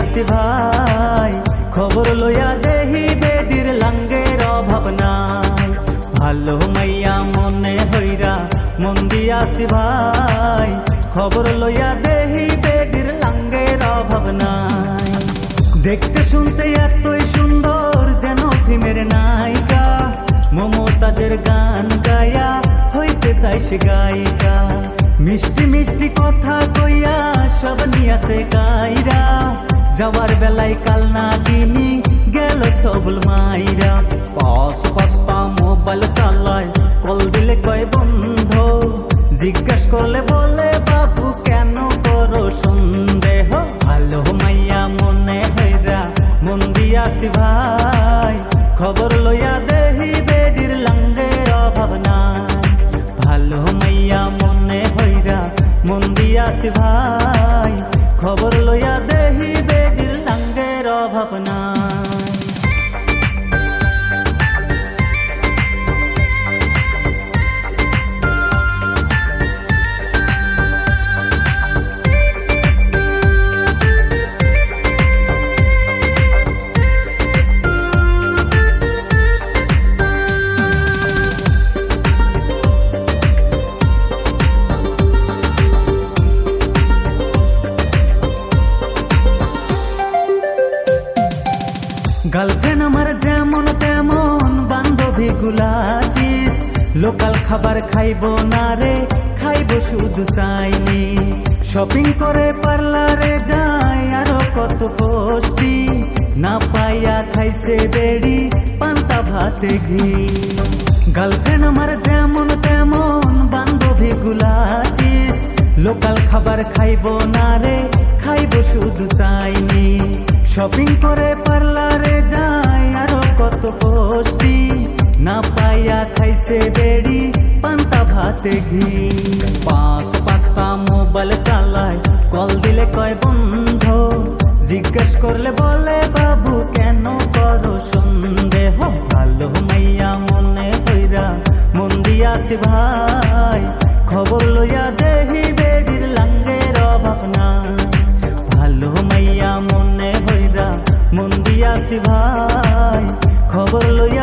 আছি ভাই। খবর লইয়া দেহি বেডির লাঙ্গের অভাব নাই। ভালো মাইয়া মনে হইরা মন দিয়াছি ভাই। খবর লইয়া দেহি বেডির লাঙ্গের অভাব নাই। দেখতে শুনতে এতই সুন্দর যেন ফিমের নায়িকা। মমতাজের গান গায়া হইতে চাইস গায়িকা। মিষ্টি মিষ্টি কথা কইয়া সব নিয়াছে গাইরা যাওয়ার বেলায় কাল না দিনি গেল সবল মাইরা। পাস পাস্তা মোবাইল চালায়। কল দিলে কয়, বন্ধ, জিজ্ঞাস করলে বলে, বাবু, কেন করো সন্দেহ? ভালো মাইয়া, মনে হইরা, মন দিয়াছি ভাই। খবর লইয়া দেহি, বেডির লাঙ্গের অভাব নাই। ভালো মাইয়া, মনে হইরা, মন দিয়াছি ভাই। খবর লইয়া দেহি অভাব নাই গার্লফ্রেন্ড আমার যেমন তেমন, বান্ধবী গুলাচিস লোকাল খাবার খাইবো না রে, খাইবো শুধু চাইনিজ শপিং করে পার্লারে যায় আরও কত গোষ্ঠী না পাইয়া খাইছে বেড়ি পান্তা ভাতে ঘি। গার্লফ্রেন্ড আমার যেমন তেমন, বান্ধবী গুলাচিস লোকাল খাবার খাইবো না রে, খাইবো শুধু চাইনিজ শপিং করে পার্লারে যাই আরও কত কষ্টি। না পাইয়া খাইছে বেড়ি পান্তা ভাতে ঘি। পাঁচ পাঁচটা মোবাইল চালায়, কল দিলে কয় বন্ধ। জিজ্ঞেস করলে বলে, বাবু ভাই খবর লইয়া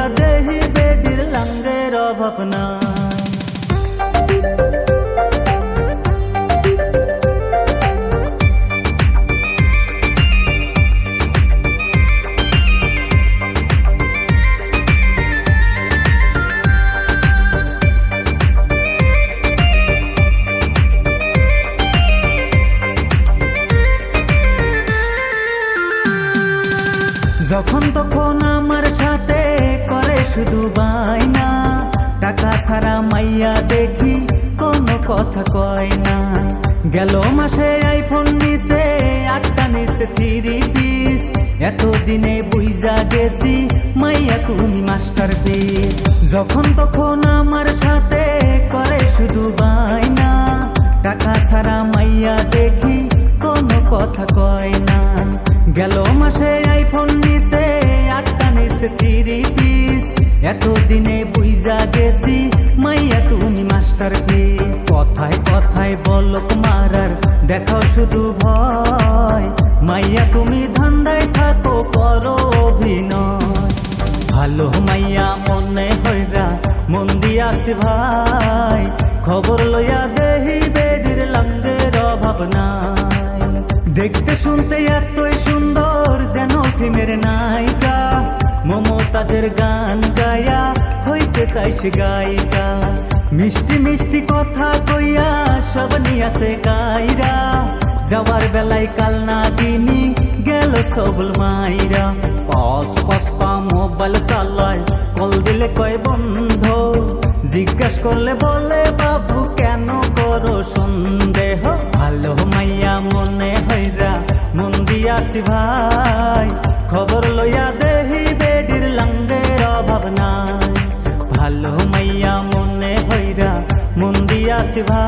যখন তখন আমার সাথে করে শুধু বায়না। টাকা ছাড়া মাইয়া দেখি কোনো কথা কয় না। গেল মাসে আইফোন নিছে, আটটা নিছে থ্রি পিস এতদিনে বুইজা গেছি, মাইয়া তুমি মাস্টার পিস যখন তখন আমার পিস এতদিনে বুইজা গেছি, মাইয়া তুমি মাস্টার পি কথায় কথায় বলক মারার, দেখাও শুধু ভয়। মাইয়া তুমি ধান্দায় থাকো, করো অভিনয়। ভালো মাইয়া মনে হইরা মন দিয়াছি ভাই। খবর লইয়া দেহি বেডির লাঙ্গের অভাব নাই। দেখতে শুনতে এতই মমতাজের গান গায়া, হইতে চাইস গায়িকা। মিষ্টি মিষ্টি কথা কইয়া সব নিয়াছে গাইরা যাওয়ার বেলায় কাল না দিনি, গেল সবল মাইরা। পাস পাস্তা মোবাইল চালায়, কল দিলে কয়, বন্ধ, জিজ্ঞাস করলে বলে, বাবু, কেন করো সন্দেহ? ভালো মাইয়া মনে হইরা, মন দিয়াছি ভাই। ಶಿವಾ